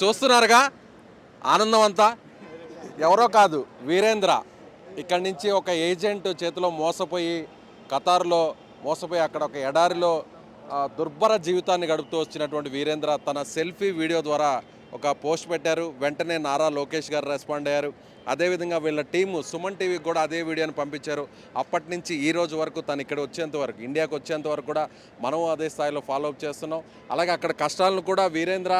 చూస్తున్నారుగా? ఆనందం అంతా? ఎవరో కాదు వీరేంద్ర. ఇక్కడి నుంచి ఒక ఏజెంట్ చేతిలో మోసపోయి కతార్లో మోసపోయి అక్కడ ఒక ఎడారిలో దుర్భర జీవితాన్ని గడుపుతూ వచ్చినటువంటి వీరేంద్ర తన సెల్ఫీ వీడియో ద్వారా ఒక పోస్ట్ పెట్టారు. వెంటనే నారా లోకేష్ గారు రెస్పాండ్ అయ్యారు. అదేవిధంగా వీళ్ళ టీము సుమన్ టీవీకి కూడా అదే వీడియోని పంపించారు. అప్పటి నుంచి ఈ రోజు వరకు తను ఇక్కడ వచ్చేంత వరకు ఇండియాకి వచ్చేంత వరకు కూడా మనం అదే స్థాయిలో ఫాలో అప్ చేస్తున్నాం. అలాగే అక్కడ కష్టాలను కూడా వీరేంద్ర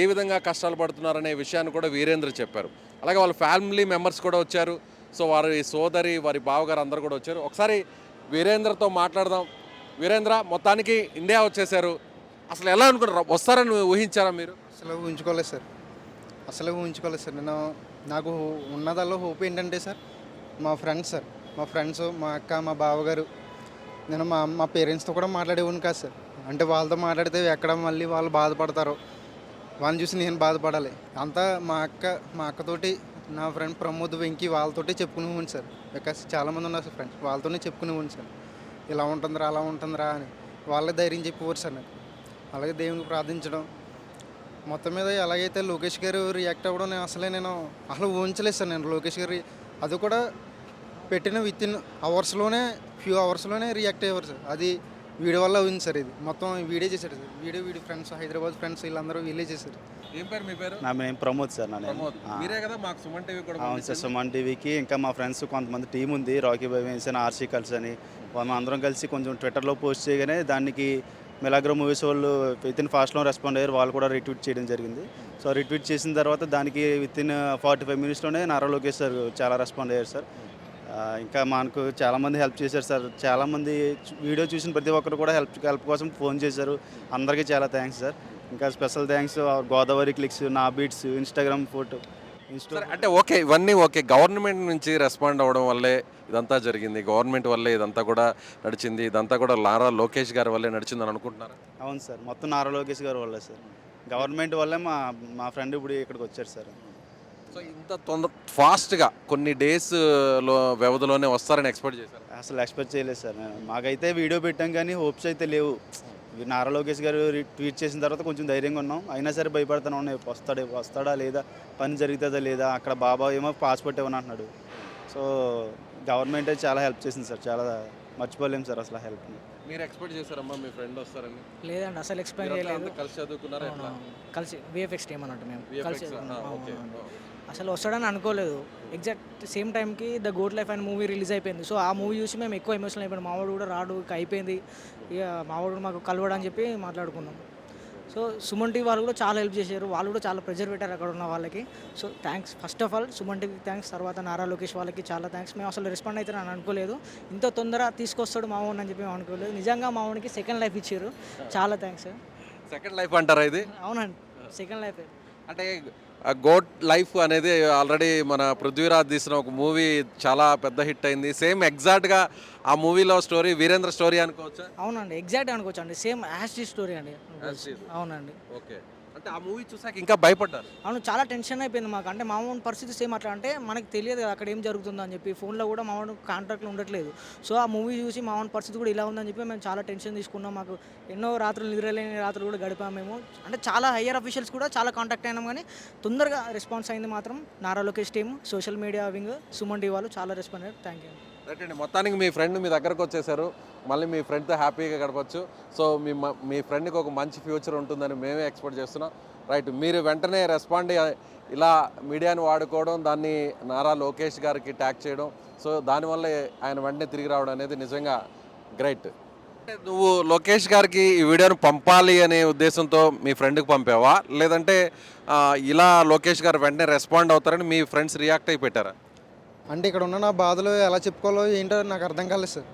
ఏ విధంగా కష్టాలు పడుతున్నారనే విషయాన్ని కూడా వీరేంద్ర చెప్పారు. అలాగే వాళ్ళ ఫ్యామిలీ మెంబర్స్ కూడా వచ్చారు. సో వారి సోదరి వారి బావగారు అందరు కూడా వచ్చారు. ఒకసారి వీరేంద్రతో మాట్లాడదాం. వీరేంద్ర మొత్తానికి ఇండియా వచ్చేసారు. అసలు ఎలా అనుకున్నారు వస్తారని ఊహించారా మీరు? అసలు ఉంచుకోలేదు సార్. అసలు ఉంచుకోలేదు సార్. నేను నాకు ఉన్నదల్లో హోప్ ఏంటంటే సార్ మా ఫ్రెండ్స్ సార్ మా ఫ్రెండ్స్ మా అక్క మా బావగారు నేను మా మా పేరెంట్స్తో కూడా మాట్లాడేవాడిని కాదు సార్. అంటే వాళ్ళతో మాట్లాడితే ఎక్కడ మళ్ళీ వాళ్ళు బాధపడతారో వాళ్ళని చూసి నేను బాధపడాలి. అంతా మా అక్క మా అక్కతోటి నా ఫ్రెండ్ ప్రమోద్ వెంకీ వాళ్ళతోటి చెప్పుకునేవాడిని సార్. బికాస్ చాలామంది ఉన్నారు సార్ ఫ్రెండ్స్ వాళ్ళతోనే చెప్పుకునేవాడిని సార్. ఇలా ఉంటుందిరా అలా ఉంటుందిరా అని వాళ్ళే ధైర్యం చెప్పేవారు సార్ నాకు. అలాగే దేవునికి ప్రార్థించడం మొత్తం మీద ఎలాగైతే లోకేష్ గారు రియాక్ట్ అవ్వడం నేను అసలే నేను అసలు ఊహించలేదు సార్ నేను లోకేష్ గారి అది కూడా పెట్టిన విత్ ఇన్ అవర్స్లోనే ఫ్యూ అవర్స్లోనే రియాక్ట్ అయ్యేవారు సార్. అది వీడియో వల్ల ఉంది సార్ ఇది. మొత్తం వీడియో చేశాడు sir. Video video friends Hyderabad friends వీళ్ళందరూ వీళ్ళే చేశారు. ఏం పేరు మీ పేరు? నా నేమ్ ప్రమోద్ సార్ నా మీరే కదా మాకు సుమన్ టీవీ కూడా అవును సార్ సుమన్ టీవీకి ఇంకా మా ఫ్రెండ్స్ కొంతమంది టీం ఉంది. రాకీ బాయ్ వేన్స్ అని ఆర్సీ కల్స్ అని. మనం అందరం కలిసి కొంచెం ట్విట్టర్లో పోస్ట్ చేయగానే దానికి మెలాగ్రో మూవీస్ వాళ్ళు విత్ ఇన్ ఫాస్ట్లో రెస్పాండ్ అయ్యారు. వాళ్ళు కూడా రిట్వీట్ చేయడం జరిగింది. సో రిట్వీట్ చేసిన తర్వాత దానికి విత్ ఇన్ ఫార్టీ ఫైవ్ మినిట్స్లోనే నారా లోకేష్ సార్ చాలా రెస్పాండ్ అయ్యారు సార్. ఇంకా మనకు చాలామంది హెల్ప్ చేశారు సార్. చాలామంది వీడియో చూసిన ప్రతి ఒక్కరు కూడా హెల్ప్ హెల్ప్ కోసం ఫోన్ చేశారు. అందరికీ చాలా థ్యాంక్స్ సార్. ఇంకా స్పెషల్ థ్యాంక్స్ గోదావరి క్లిక్స్ నా బీట్స్ ఇన్స్టాగ్రామ్ ఫోటో. సరే అంటే ఓకే ఇవన్నీ ఓకే గవర్నమెంట్ నుంచి రెస్పాండ్ అవ్వడం వల్లే ఇదంతా జరిగింది. గవర్నమెంట్ వల్లే ఇదంతా కూడా నడిచింది. ఇదంతా కూడా లారా లోకేష్ గారి వల్లే నడిచిందని అనుకుంటున్నారా? అవును సార్ మొత్తం నారా లోకేష్ గారు వల్లే సార్. గవర్నమెంట్ వల్లే మా మా ఫ్రెండ్ ఇప్పుడు ఇక్కడికి వచ్చారు సార్. సో ఇంత తొందర ఫాస్ట్గా కొన్ని డేస్లో వ్యవధిలోనే వస్తారని ఎక్స్పెక్ట్ చేశారు? అసలు ఎక్స్పెక్ట్ చేయలేదు సార్ మాకైతే వీడియో పెట్టాం కానీ హోప్స్ అయితే లేవు. నారా లోకేష్ గారు ట్వీట్ చేసిన తర్వాత కొంచెం ధైర్యంగా ఉన్నాం. అయినా సరే భయపడుతున్నాం వస్తాడే వస్తాడా లేదా పని జరుగుతుందా లేదా అక్కడ బాబా ఏమో పాస్పోర్ట్ ఇవ్వని అంటున్నాడు. సో గవర్నమెంటే చాలా హెల్ప్ చేసింది సార్. చాలా మర్చిపోలేము సార్ అసలు హెల్ప్ని మీరు ఎక్స్పెక్ట్ చేశారమ్మా మీ ఫ్రెండ్ వస్తారని? లేదండి అసలు ఎక్స్ప్లెయిన్ చేయలేదు. కలిసి చదువుకున్నారా ఎట్లా? కలిసి విఎఫ్ఎక్స్ టీమ్ అన్నట్టు మేము. కలిసి VFX, ఓకే. అసలు వస్తాడని అనుకోలేదు. ఎగ్జాక్ట్ సేమ్ టైంకి the goat life and movie release అయిపోయింది. సో ఆ మూవీ చూసి మేము ఎక్కువ ఎమోషనల్ అయిపోయాం మావాడు కూడా రాడు ఇక అయిపోయింది. ఇక మావాడు మాకు కలవడం అని చెప్పి మాట్లాడుకున్నాం. సో సుమన్ టీవీ వాళ్ళు కూడా చాలా హెల్ప్ చేశారు. వాళ్ళు కూడా చాలా ప్రెజర్ పెట్టారు అక్కడ ఉన్న వాళ్ళకి. So thanks first of all Suman టీవీకి థ్యాంక్స్ తర్వాత నారా లోకేష్ వాళ్ళకి చాలా థ్యాంక్స్ మేము అసలు రెస్పాండ్ అవుతారని అని అనుకోలేదు. ఇంత తొందర తీసుకొస్తాడు మావాడిని అని చెప్పి మేము అనుకోలేదు. నిజంగా మావాడికి సెకండ్ లైఫ్ ఇచ్చారు. చాలా థ్యాంక్స్ సెకండ్ లైఫ్ అంటారా ఇది? అవునండి. సెకండ్ లైఫ్ అంటే గోట్ లైఫ్ అనేది ఆల్రెడీ మన పృథ్వీరాజ్ తీసిన ఒక మూవీ చాలా పెద్ద హిట్ అయింది. సేమ్ ఎగ్జాక్ట్గా ఆ మూవీలో స్టోరీ వీరేంద్ర స్టోరీ అనుకోవచ్చా? అవునండి ఎగ్జాక్ట్ అనుకోవచ్చు అండి సేమ్ యాష్ స్టోరీ అండి. అవునండి. ఓకే. అంటే ఆ మూవీ చూసాక ఇంకా భయపడ్డారు. అవును చాలా టెన్షన్ అయిపోయింది మాకు. అంటే మామూలు పరిస్థితి సేమ్ అట్లా అంటే మనకి తెలియదు కదా అక్కడ ఏం జరుగుతుందో అని చెప్పి. ఫోన్లో కూడా మామూలు కాంట్రాక్ట్లు ఉండట్లేదు. సో ఆ మూవీ చూసి మామూలు పరిస్థితి కూడా ఇలా ఉందని చెప్పి మేము చాలా టెన్షన్ తీసుకున్నాం. మాకు ఎన్నో రాత్రులు నిద్రలేని రాత్రులు కూడా గడిపాము మేము. అంటే చాలా హయ్యర్ అఫీషియల్స్ కూడా చాలా కాంటాక్ట్ అయినాం కానీ తొందరగా రెస్పాన్స్ అయింది మాత్రం Nara Lokesh team social media wing Suman D వాళ్ళు చాలా రెస్పాండ్ అయ్యారు. థ్యాంక్ యూ రైట్ అండి మొత్తానికి మీ ఫ్రెండ్ మీ దగ్గరకు వచ్చేసారు. మళ్ళీ మీ ఫ్రెండ్తో హ్యాపీగా గడపచ్చు. సో మీ మీ ఫ్రెండ్కి ఒక మంచి ఫ్యూచర్ ఉంటుందని మేమే ఎక్స్పెక్ట్ చేస్తున్నాం. రైట్ మీరు వెంటనే రెస్పాండ్ ఇలా మీడియాని వాడుకోవడం దాన్ని నారా లోకేష్ గారికి ట్యాగ్ చేయడం సో దానివల్ల ఆయన వెంటనే తిరిగి రావడం అనేది నిజంగా గ్రేట్ అంటే నువ్వు లోకేష్ గారికి ఈ వీడియోను పంపాలి అనే ఉద్దేశంతో మీ ఫ్రెండ్కి పంపావా? లేదంటే ఇలా లోకేష్ గారు వెంటనే రెస్పాండ్ అవుతారని మీ ఫ్రెండ్స్ రియాక్ట్ అయి పెట్టారా? అంటే ఇక్కడ ఉన్న నా బాధలు ఎలా చెప్పుకోవాలో ఏంటో నాకు అర్థం కాలేదు సార్.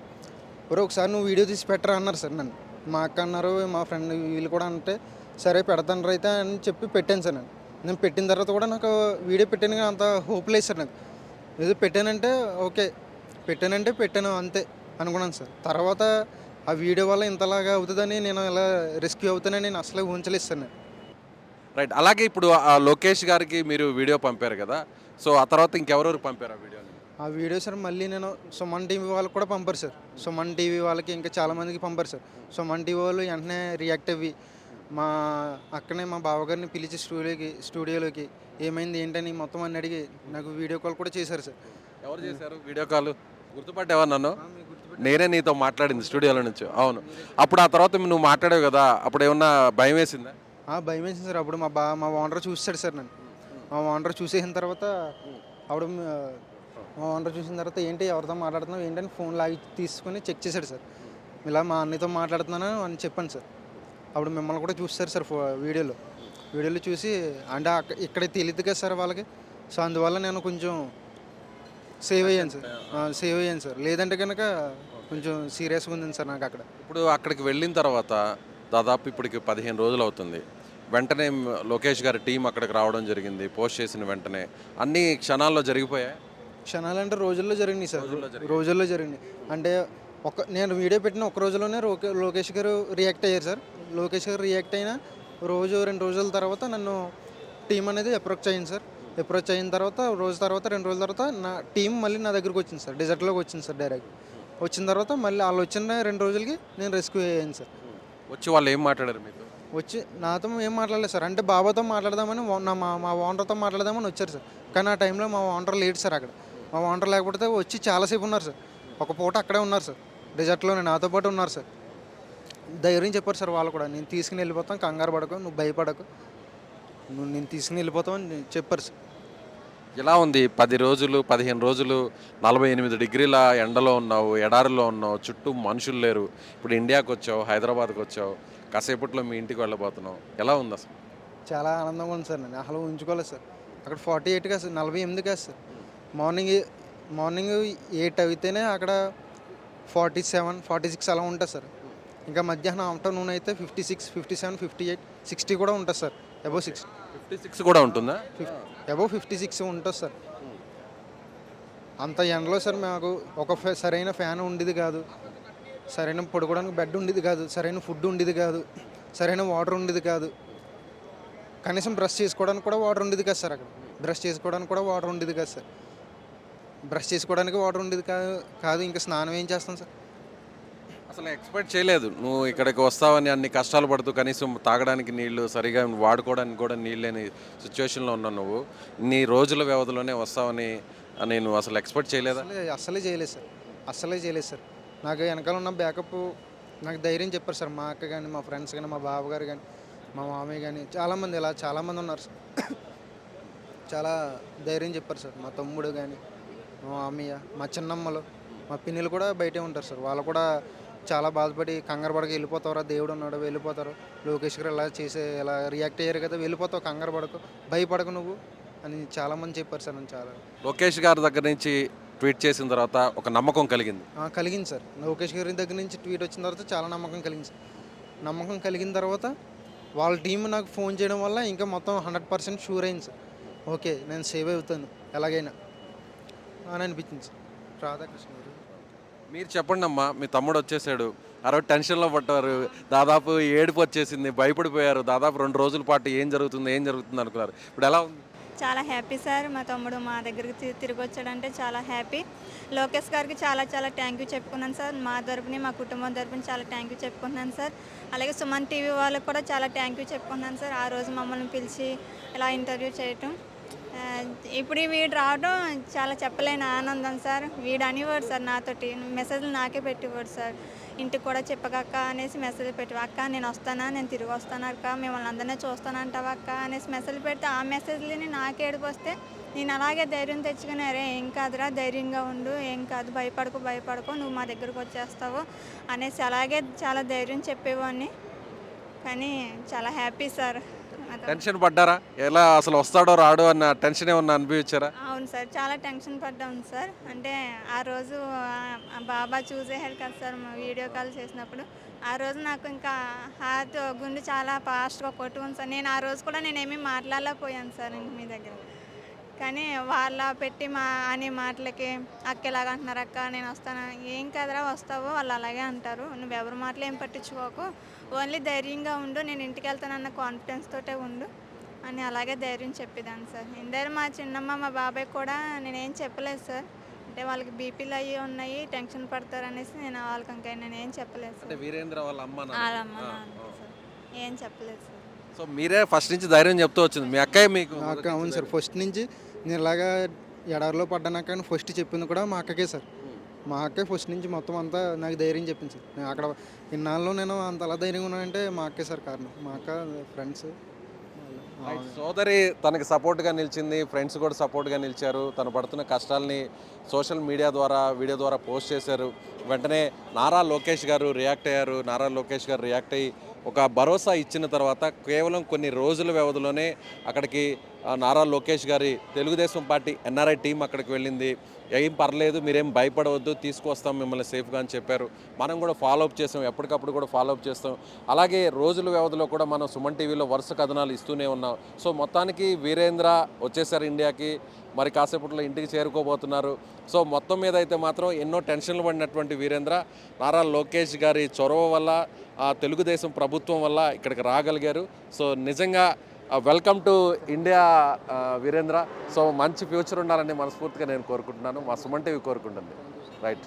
ఒరే ఒకసారి నువ్వు వీడియో తీసి పెట్టరా అన్నారు సార్ నన్ను. మా అక్క అన్నారు మా ఫ్రెండ్ వీళ్ళు కూడా అంటే సరే పెడతాను రైతే అని చెప్పి పెట్టాను సార్ నేను. నేను పెట్టిన తర్వాత కూడా నాకు వీడియో పెట్టాను కానీ అంత హోప్ లేదు సార్ నాకు. ఏదో పెట్టానంటే ఓకే పెట్టానంటే పెట్టాను అంతే అనుకున్నాను సార్. తర్వాత ఆ వీడియో వల్ల ఇంతలాగా అవుతుందని నేను ఇలా రెస్క్యూ అవుతానని నేను అసలే ఊహించలేదు సార్ నేను. రైట్ అలాగే ఇప్పుడు ఆ లోకేష్ గారికి మీరు వీడియో పంపారు కదా. సో ఆ తర్వాత ఇంకెవరెవరు పంపారు ఆ వీడియో? ఆ వీడియో సార్ మళ్ళీ నేను సుమన్ టీవీ వాళ్ళకి కూడా పంపారు సార్. సుమన్ టీవీ వాళ్ళకి ఇంకా చాలా మందికి పంపారు సార్. సుమన్ టీవీ వాళ్ళు వెంటనే రియాక్ట్ అవ్వి మా అక్కనే మా బావగారిని పిలిచి స్టూడియోకి స్టూడియోలోకి ఏమైంది ఏంటని మొత్తం అన్ని అడిగి నాకు వీడియో కాల్ కూడా చేశారు సార్. ఎవరు చేశారు వీడియో కాల్ గుర్తుపట్టావా నన్ను? నేనే నీతో మాట్లాడింది స్టూడియోలో నుంచి. అవును. అప్పుడు ఆ తర్వాత నువ్వు మాట్లాడావు కదా అప్పుడు ఏమన్నా భయం వేసిందా? ఆ, భయం వేసింది సార్. అప్పుడు మా బా మా ఓనర్ చూస్తాడు సార్ నన్ను. మా ఓనర్ చూసేసిన తర్వాత అప్పుడు మా ఓనర్ చూసిన తర్వాత ఏంటి ఎవరితో మాట్లాడుతున్నావు? ఏంటని ఫోన్ లాగి తీసుకొని చెక్ చేశాడు సార్. ఇలా మా అన్నయ్యతో మాట్లాడుతున్నాను అని చెప్పాను సార్. అప్పుడు మిమ్మల్ని కూడా చూస్తారు సార్ ఫో వీడియోలో. వీడియోలో చూసి అంటే అక్క- ఇక్కడ తెలియదు కదా సార్ వాళ్ళకి. సో అందువల్ల నేను కొంచెం సేవ్ అయ్యాను సార్. సేవ్ అయ్యాను సార్. లేదంటే కనుక కొంచెం సీరియస్గా ఉంది సార్ నాకు అక్కడ. ఇప్పుడు అక్కడికి వెళ్ళిన తర్వాత దాదాపు ఇప్పటికి పదిహేను రోజులు అవుతుంది. వెంటనే లోకేష్ గారి టీం అక్కడికి రావడం జరిగింది. పోస్ట్ చేసిన వెంటనే. అన్ని క్షణాల్లో జరిగిపోయాయి? క్షణాలు అంటే రోజుల్లో జరిగినాయి సార్. రోజుల్లో జరిగినాయి. అంటే ఒక నేను వీడియో పెట్టిన ఒక రోజులోనే లోకేష్ గారు రియాక్ట్ అయ్యారు సార్. లోకేష్ గారు రియాక్ట్ అయిన రోజు రెండు రోజుల తర్వాత నన్ను టీం అనేది అప్రోచ్ అయింది సార్. అప్రోచ్ అయిన తర్వాత రోజు తర్వాత రెండు రోజుల తర్వాత నా టీం మళ్ళీ నా దగ్గరికి వచ్చింది సార్. డెజర్ట్లోకి వచ్చింది సార్ డైరెక్ట్ వచ్చిన తర్వాత మళ్ళీ వాళ్ళు వచ్చిన రెండు రోజులకి నేను రెస్క్యూ అయ్యాను సార్. వచ్చి వాళ్ళు ఏం మాట్లాడారు మీకు? వచ్చి నాతో ఏం మాట్లాడలేదు సార్. అంటే బాబాతో మాట్లాడదామని నా మా మా ఓనర్తో మాట్లాడదామని వచ్చారు సార్. కానీ ఆ టైంలో మా ఓనర్ లేడు సార్ అక్కడ. మా ఓనర్ లేకపోతే వచ్చి చాలాసేపు ఉన్నారు సార్. ఒక పూట అక్కడే ఉన్నారు సార్. డెజర్ట్లోనే నాతో పాటు ఉన్నారు సార్. ధైర్యం చెప్పారు సార్ వాళ్ళు కూడా. నేను తీసుకుని వెళ్ళిపోతాం కంగారు పడకు నువ్వు భయపడకు. నువ్వు నేను తీసుకుని వెళ్ళిపోతావు అని చెప్పారు సార్. ఎలా ఉంది? పది రోజులు పదిహేను రోజులు నలభై ఎనిమిది డిగ్రీల ఎండలో ఉన్నావు ఎడారిలో ఉన్నావు చుట్టూ మనుషులు లేరు. ఇప్పుడు ఇండియాకి వచ్చావు హైదరాబాద్కి వచ్చావు కాసేపట్లో మీ ఇంటికి వెళ్ళబోతున్నావు. ఎలా ఉంది అసలు? చాలా ఆనందంగా ఉంది సార్. నేను అసలు ఉంచుకోలేదు సార్. అక్కడ ఫార్టీ ఎయిట్ కాదు సార్ నలభై ఎనిమిది కాదు సార్. మార్నింగ్ మార్నింగ్ ఎయిట్ అయితేనే అక్కడ ఫార్టీ సెవెన్ ఫార్టీ సిక్స్ అలా ఉంటుంది సార్. ఇంకా మధ్యాహ్నం ఆఫ్టర్నూన్ అయితే fifty six fifty seven fifty eight sixty కూడా ఉంటుంది sir above six. Fifty six కూడా ఉంటుందా? అబౌవ్ ఫిఫ్టీ సిక్స్ ఉంటుంది సార్. అంత ఎండలో సార్ మాకు ఒక సరైన ఫ్యాన్ ఉండేది కాదు. సరైన పడుకోవడానికి బెడ్ ఉండేది కాదు. సరైన ఫుడ్ ఉండేది కాదు. సరైన వాటర్ ఉండేది కాదు. కనీసం బ్రష్ చేసుకోవడానికి కూడా వాటర్ ఉండేది కాదు సార్ అక్కడ. బ్రష్ చేసుకోవడానికి కూడా వాటర్ ఉండేది కాదు సార్. బ్రష్ చేసుకోవడానికి వాటర్ ఉండేది కాదు కాదు ఇంకా స్నానం ఏం చేస్తాం సార్? అసలు ఎక్స్పెక్ట్ చేయలేదు. నువ్వు ఇక్కడికి వస్తావని అన్ని కష్టాలు పడుతూ కనీసం తాగడానికి నీళ్ళు సరిగా వాడుకోవడానికి కూడా నీళ్ళు లేని సిచ్యువేషన్లో ఉన్నావు నువ్వు. నీ రోజుల వ్యవధిలోనే వస్తావని నేను అసలు ఎక్స్పెక్ట్ చేయలేదా? అసలే అస్సలే చేయలేదు సార్. అస్సలే చేయలేదు సార్. నాకు వెనకాల ఉన్న బ్యాకప్ నాకు ధైర్యం చెప్పారు సార్. మా అక్క కానీ మా ఫ్రెండ్స్ కానీ మా బావగారు కానీ మా మామయ్య కానీ చాలామంది ఇలా చాలామంది ఉన్నారు సార్. చాలా ధైర్యం చెప్పారు సార్. మా తమ్ముడు కానీ మా మామయ్య మా చిన్నమ్మలు మా పిన్నులు కూడా బయటే ఉంటారు సార్. వాళ్ళు కూడా చాలా బాధపడి కంగారు పడక వెళ్ళిపోతారా దేవుడు ఉన్నాడు వెళ్ళిపోతారు. లోకేష్ గారు ఇలా చేసే ఇలా రియాక్ట్ అయ్యారు కదా వెళ్ళిపోతావు కంగారు పడకు భయపడకు నువ్వు అని చాలామంది చెప్పారు సార్ నేను చాలా. లోకేష్ గారి దగ్గర నుంచి ట్వీట్ చేసిన తర్వాత ఒక నమ్మకం కలిగింది. కలిగింది సార్. లోకేష్ గారి దగ్గర నుంచి ట్వీట్ వచ్చిన తర్వాత చాలా నమ్మకం కలిగింది సార్. నమ్మకం కలిగిన తర్వాత వాళ్ళ టీం నాకు ఫోన్ చేయడం వల్ల ఇంకా మొత్తం హండ్రెడ్ పర్సెంట్ షూర్ అయింది సార్. ఓకే నేను సేవ్ అవుతాను. ఎలాగైనా. అని అనిపించింది. రాధాకృష్ణ గారు. మీరు చెప్పండి అమ్మా మీ తమ్ముడు వచ్చేసాడు. రోజు టెన్షన్లో పడ్డారు. దాదాపు ఏడుపు వచ్చేసింది. భయపడిపోయారు. దాదాపు రెండు రోజుల పాటు ఏం జరుగుతుంది ఏం జరుగుతుంది అనుకున్నారు. ఇప్పుడు ఎలా ఉంది? చాలా హ్యాపీ సార్. మా తమ్ముడు మా దగ్గరికి తిరిగి వచ్చాడంటే చాలా హ్యాపీ. లోకేష్ గారికి చాలా చాలా థ్యాంక్ యూ చెప్పుకున్నాను సార్. మా తరపుని మా కుటుంబం తరపుని చాలా థ్యాంక్ యూ చెప్పుకున్నాను సార్. అలాగే సుమన్ టీవీ వాళ్ళకి కూడా చాలా థ్యాంక్ యూ చెప్పుకున్నాను సార్. ఆ రోజు మమ్మల్ని పిలిచి ఇలా ఇంటర్వ్యూ చేయటం. ఇప్పుడు ఈ వీడు రావడం చాలా చెప్పలేని ఆనందం సార్. వీడు అనేవాడు సార్ నాతోటి. మెసేజ్లు నాకే పెట్టేవాడు సార్. ఇంటికి కూడా చెప్పకక్క అనేసి మెసేజ్ పెట్టి అక్క నేను వస్తానా? నేను తిరిగి వస్తాను అక్క? మిమ్మల్ని అందరినీ చూస్తానంటావా అక్క అనేసి మెసేజ్ పెడితే ఆ మెసేజ్లని నాకు ఏడుపు వస్తే నేను అలాగే ధైర్యం తెచ్చుకుని అరే ఏం కాదురా ధైర్యంగా ఉండు. ఏం కాదు భయపడకు భయపడకు. నువ్వు మా దగ్గరకు వచ్చేస్తావు అనేసి అలాగే చాలా ధైర్యం చెప్పేవాడిని. కానీ చాలా హ్యాపీ సార్. టెన్షన్ పడ్డారా? ఎలా అసలు వస్తాడో రాడో అన్న టెన్షన్ ఏమన్నా అనిపించారా అవును సార్ చాలా టెన్షన్ పడ్డాం సార్. అంటే ఆ రోజు బాబా చూసేసారు కదా సార్ మా వీడియో కాల్ చేసినప్పుడు. ఆ రోజు నాకు ఇంకా హార్ట్ గుండె చాలా ఫాస్ట్గా కొట్టుకుంది సార్. నేను ఆ రోజు కూడా నేనేమీ మాట్లాడలేకపోయాను సార్ ఇంక మీ దగ్గర. కానీ వాళ్ళ పెట్టి మా అనే మాటలకి అక్క ఎలాగ అంటున్నారు అక్క నేను వస్తాను. ఏం కదరా వస్తావు వాళ్ళు అలాగే అంటారు. నువ్వు ఎవరి మాటలు ఏం పట్టించుకోకు. ఓన్లీ ధైర్యంగా ఉండు నేను ఇంటికి వెళ్తానన్న కాన్ఫిడెన్స్ తోటే ఉండు అని అలాగే ధైర్యం చెప్పేదాన్ని సార్. ఇందరు మా చిన్నమ్మ మా బాబాయ్ కూడా నేనేం చెప్పలేదు సార్. అంటే వాళ్ళకి బీపీలు అయ్యి ఉన్నాయి టెన్షన్ పడతారు అనేసి నేను వాళ్ళకి ఇంకా నేనేం చెప్పలేదు అంటే సార్. వీరేంద్ర వాళ్ళ అమ్మ వాళ్ళ అమ్మ నాన్న సార్. ఏం చెప్పలేదు సార్. సో మీరే ఫస్ట్ నుంచి ధైర్యం చెప్తూ వచ్చింది. మీ అక్కయ్య మీకు నాకు అవును సార్. ఫస్ట్ నుంచి నేను ఇలాగా ఎడారిలో పడ్డాను కానీ ఫస్ట్ చెప్పింది కూడా మా అక్కకే సార్. మా అక్కే ఫస్ట్ నుంచి మొత్తం అంతా నాకు ధైర్యం చెప్పింది నేను అక్కడ ఇన్నాళ్ళు నేను అంతలా ధైర్యంగా ఉన్నానంటే మా అక్కే సార్ కారణం. మా అక్క ఫ్రెండ్స్ సోదరి తనకి సపోర్ట్గా నిలిచింది ఫ్రెండ్స్ కూడా సపోర్ట్గా నిలిచారు. తను పడుతున్న కష్టాల్ని సోషల్ మీడియా ద్వారా వీడియో ద్వారా పోస్ట్ చేశారు. వెంటనే నారా లోకేష్ గారు రియాక్ట్ అయ్యారు. నారా లోకేష్ గారు రియాక్ట్ అయ్యి ఒక భరోసా ఇచ్చిన తర్వాత కేవలం కొన్ని రోజుల వ్యవధిలోనే అక్కడికి నారా లోకేష్ గారి తెలుగుదేశం పార్టీ ఎన్ఆర్ఐ టీం అక్కడికి వెళ్ళింది. ఏం పర్లేదు మీరేం భయపడవద్దు తీసుకొస్తాం మిమ్మల్ని సేఫ్గా అని చెప్పారు. మనం కూడా ఫాలో అప్ చేస్తాం ఎప్పటికప్పుడు కూడా ఫాలో అప్ చేస్తాం. అలాగే రోజుల వ్యవధిలో కూడా మనం సుమన్ టీవీలో వరుస కథనాలు ఇస్తూనే ఉన్నాం. సో మొత్తానికి వీరేంద్ర వచ్చేసారు ఇండియాకి మరి కాసేపట్లో ఇంటికి చేరుకోబోతున్నారు. సో మొత్తం మీద అయితే మాత్రం ఎన్నో టెన్షన్లు పడినటువంటి వీరేంద్ర నారా లోకేష్ గారి చొరవ వల్ల ఆ తెలుగుదేశం ప్రభుత్వం వల్ల ఇక్కడికి రాగలిగారు. సో నిజంగా welcome to India Virendra so మంచి ఫ్యూచర్ ఉండాలని మనస్ఫూర్తిగా నేను కోరుకుంటున్నాను. మా సుమన్ కోరుకుంటుంది. రైట్